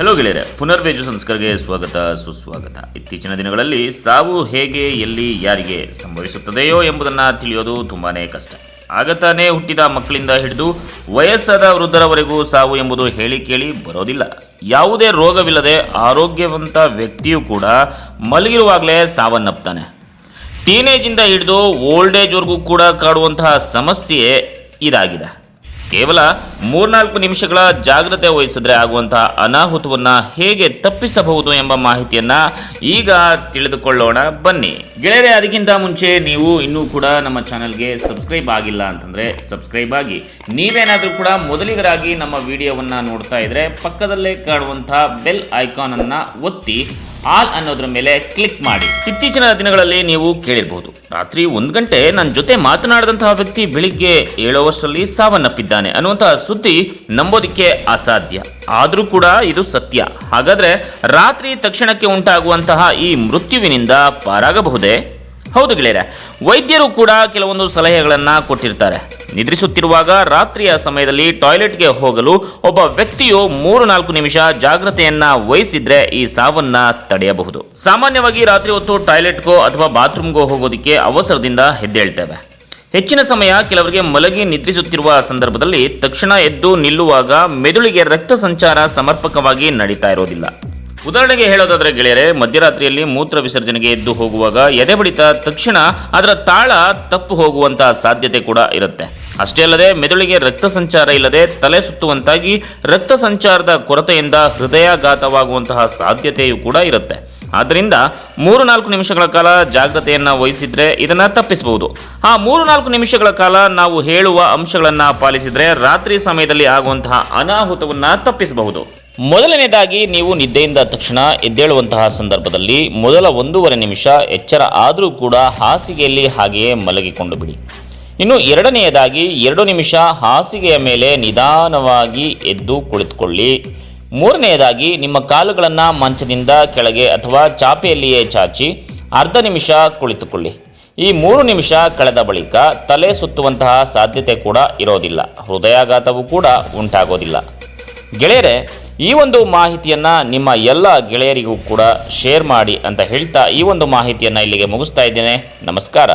Hello ಗೆಳೆಯರೆ, ಪುನರ್ವೇಜು ಸಂಸ್ಕರ್ಗೆ ಸ್ವಾಗತ, ಸುಸ್ವಾಗತ. ಇತ್ತೀಚಿನ ದಿನಗಳಲ್ಲಿ ಸಾವು ಹೇಗೆ, ಎಲ್ಲಿ, ಯಾರಿಗೆ ಸಂಭವಿಸುತ್ತದೆಯೋ ಎಂಬುದನ್ನು ತಿಳಿಯೋದು ತುಂಬಾ ಕಷ್ಟ. ಆಗತಾನೇ ಹುಟ್ಟಿದ ಮಕ್ಕಳಿಂದ ಹಿಡಿದು ವಯಸ್ಸಾದ ವೃದ್ಧರವರೆಗೂ ಸಾವು ಎಂಬುದು ಹೇಳಿ ಕೇಳಿ ಬರೋದಿಲ್ಲ. ಯಾವುದೇ ರೋಗವಿಲ್ಲದೆ ಆರೋಗ್ಯವಂತ ವ್ಯಕ್ತಿಯೂ ಕೂಡ ಮಲಗಿರುವಾಗಲೇ ಸಾವನ್ನಪ್ತಾನೆ. ಟೀನೇಜಿಂದ ಹಿಡಿದು ಓಲ್ಡ್ ಏಜ್ವರೆಗೂ ಕೂಡ ಕಾಡುವಂತಹ ಸಮಸ್ಯೆ ಇದಾಗಿದೆ. ಕೇವಲ ಮೂರ್ನಾಲ್ಕು ನಿಮಿಷಗಳ ಜಾಗ್ರತೆ ವಹಿಸಿದ್ರೆ ಆಗುವಂತಹ ಅನಾಹುತವನ್ನು ಹೇಗೆ ತಪ್ಪಿಸಬಹುದು ಎಂಬ ಮಾಹಿತಿಯನ್ನ ಈಗ ತಿಳಿದುಕೊಳ್ಳೋಣ. ಬನ್ನಿ. ಗೆಳೆಯರೆ, ಅದಕ್ಕಿಂತ ಮುಂಚೆ ನೀವು ಇನ್ನೂ ಕೂಡ ನಮ್ಮ ಚಾನಲ್ಗೆ ಸಬ್ಸ್ಕ್ರೈಬ್ ಆಗಿಲ್ಲ ಅಂತಂದ್ರೆ ಸಬ್ಸ್ಕ್ರೈಬ್ ಆಗಿ. ನೀವೇನಾದರೂ ಕೂಡ ಮೊದಲಿಗರಾಗಿ ನಮ್ಮ ವಿಡಿಯೋವನ್ನು ನೋಡ್ತಾ ಇದ್ರೆ ಪಕ್ಕದಲ್ಲೇ ಕಾಣುವಂಥ ಬೆಲ್ ಐಕಾನ್ ಅನ್ನ ಒತ್ತಿ ಆಲ್ ಅನ್ನೋದ್ರ ಮೇಲೆ ಕ್ಲಿಕ್ ಮಾಡಿ. ಇತ್ತೀಚಿನ ದಿನಗಳಲ್ಲಿ ನೀವು ಕೇಳಿರಬಹುದು ರಾತ್ರಿ ಒಂದು ಗಂಟೆ ನನ್ನ ಜೊತೆ ಮಾತನಾಡಿದಂತಹ ವ್ಯಕ್ತಿ ಬೆಳಿಗ್ಗೆ ಏಳುವಷ್ಟರಲ್ಲಿ ಸಾವನ್ನಪ್ಪಿದ್ದಾನೆ ಅನ್ನುವಂತಹ ಸುದ್ದಿ ನಂಬೋದಿಕ್ಕೆ ಅಸಾಧ್ಯ. ಆದರೂ ಕೂಡ ಇದು ಸತ್ಯ. ಹಾಗಾದ್ರೆ ರಾತ್ರಿ ತಕ್ಷಣಕ್ಕೆ ಉಂಟಾಗುವಂತಹ ಈ ಮೃತ್ಯುವಿನಿಂದ ಪಾರಾಗಬಹುದೇ? ಹೌದು ಗೆಳೆಯರೆ, ವೈದ್ಯರು ಕೂಡ ಕೆಲವೊಂದು ಸಲಹೆಗಳನ್ನು ಕೊಟ್ಟಿರ್ತಾರೆ. ನಿದ್ರಿಸುತ್ತಿರುವಾಗ ರಾತ್ರಿಯ ಸಮಯದಲ್ಲಿ ಟಾಯ್ಲೆಟ್ಗೆ ಹೋಗಲು ಒಬ್ಬ ವ್ಯಕ್ತಿಯು ಮೂರು ನಾಲ್ಕು ನಿಮಿಷ ಜಾಗ್ರತೆಯನ್ನ ವಹಿಸಿದ್ರೆ ಈ ಸಾವನ್ನ ತಡೆಯಬಹುದು. ಸಾಮಾನ್ಯವಾಗಿ ರಾತ್ರಿ ಹೊತ್ತು ಟಾಯ್ಲೆಟ್ಗೋ ಅಥವಾ ಬಾತ್ರೂಮ್ಗೋ ಹೋಗೋದಕ್ಕೆ ಅವಸರದಿಂದ ಹೆದ್ದೇಳ್ತೇವೆ ಹೆಚ್ಚಿನ ಸಮಯ ಕೆಲವರಿಗೆ ಮಲಗಿ ನಿದ್ರಿಸುತ್ತಿರುವ ಸಂದರ್ಭದಲ್ಲಿ ತಕ್ಷಣ ಎದ್ದು ನಿಲ್ಲುವಾಗ ಮೆದುಳಿಗೆ ರಕ್ತ ಸಂಚಾರ ಸಮರ್ಪಕವಾಗಿ ನಡೀತಾ ಇರೋದಿಲ್ಲ. ಉದಾಹರಣೆಗೆ ಹೇಳೋದಾದ್ರೆ ಗೆಳೆಯರೆ, ಮಧ್ಯರಾತ್ರಿಯಲ್ಲಿ ಮೂತ್ರ ವಿಸರ್ಜನೆಗೆ ಎದ್ದು ಹೋಗುವಾಗ ಎದೆ ಬಡಿತ ತಕ್ಷಣ ಅದರ ತಾಳ ತಪ್ಪು ಹೋಗುವಂತಹ ಸಾಧ್ಯತೆ ಕೂಡ ಇರುತ್ತೆ. ಅಷ್ಟೇ ಅಲ್ಲದೆ ಮೆದುಳಿಗೆ ರಕ್ತ ಸಂಚಾರ ಇಲ್ಲದೆ ತಲೆ ಸುತ್ತುವಂತಾಗಿ ರಕ್ತ ಸಂಚಾರದ ಕೊರತೆಯಿಂದ ಹೃದಯಾಘಾತವಾಗುವಂತಹ ಸಾಧ್ಯತೆಯೂ ಕೂಡ ಇರುತ್ತೆ. ಆದ್ದರಿಂದ ಮೂರು ನಾಲ್ಕು ನಿಮಿಷಗಳ ಕಾಲ ಜಾಗ್ರತೆಯನ್ನು ವಹಿಸಿದ್ರೆ ಇದನ್ನು ತಪ್ಪಿಸಬಹುದು. ಆ ಮೂರು ನಾಲ್ಕು ನಿಮಿಷಗಳ ಕಾಲ ನಾವು ಹೇಳುವ ಅಂಶಗಳನ್ನು ಪಾಲಿಸಿದ್ರೆ ರಾತ್ರಿ ಸಮಯದಲ್ಲಿ ಆಗುವಂತಹ ಅನಾಹುತವನ್ನು ತಪ್ಪಿಸಬಹುದು. ಮೊದಲನೇದಾಗಿ ನೀವು ನಿದ್ದೆಯಿಂದ ತಕ್ಷಣ ಎದ್ದೇಳುವಂತಹ ಸಂದರ್ಭದಲ್ಲಿ ಮೊದಲ ಒಂದೂವರೆ ನಿಮಿಷ ಎಚ್ಚರ ಆದರೂ ಕೂಡ ಹಾಸಿಗೆಯಲ್ಲಿ ಹಾಗೆಯೇ ಮಲಗಿಕೊಂಡು ಬಿಡಿ. ಇನ್ನು ಎರಡನೆಯದಾಗಿ ಎರಡು ನಿಮಿಷ ಹಾಸಿಗೆಯ ಮೇಲೆ ನಿಧಾನವಾಗಿ ಎದ್ದು ಕುಳಿತುಕೊಳ್ಳಿ. ಮೂರನೆಯದಾಗಿ ನಿಮ್ಮ ಕಾಲುಗಳನ್ನು ಮಂಚದಿಂದ ಕೆಳಗೆ ಅಥವಾ ಚಾಪೆಯಲ್ಲಿಯೇ ಚಾಚಿ ಅರ್ಧ ನಿಮಿಷ ಕುಳಿತುಕೊಳ್ಳಿ. ಈ ಮೂರು ನಿಮಿಷ ಕಳೆದ ಬಳಿಕ ತಲೆ ಸುತ್ತುವಂತಹ ಸಾಧ್ಯತೆ ಕೂಡ ಇರೋದಿಲ್ಲ. ಹೃದಯಾಘಾತವೂ ಕೂಡ ಉಂಟಾಗೋದಿಲ್ಲ. ಗೆಳೆಯರೆ, ಈ ಒಂದು ಮಾಹಿತಿಯನ್ನು ನಿಮ್ಮ ಎಲ್ಲ ಗೆಳೆಯರಿಗೂ ಕೂಡ ಶೇರ್ ಮಾಡಿ ಅಂತ ಹೇಳ್ತಾ ಈ ಒಂದು ಮಾಹಿತಿಯನ್ನು ಇಲ್ಲಿಗೆ ಮುಗಿಸ್ತಾ ಇದ್ದೇನೆ. ನಮಸ್ಕಾರ.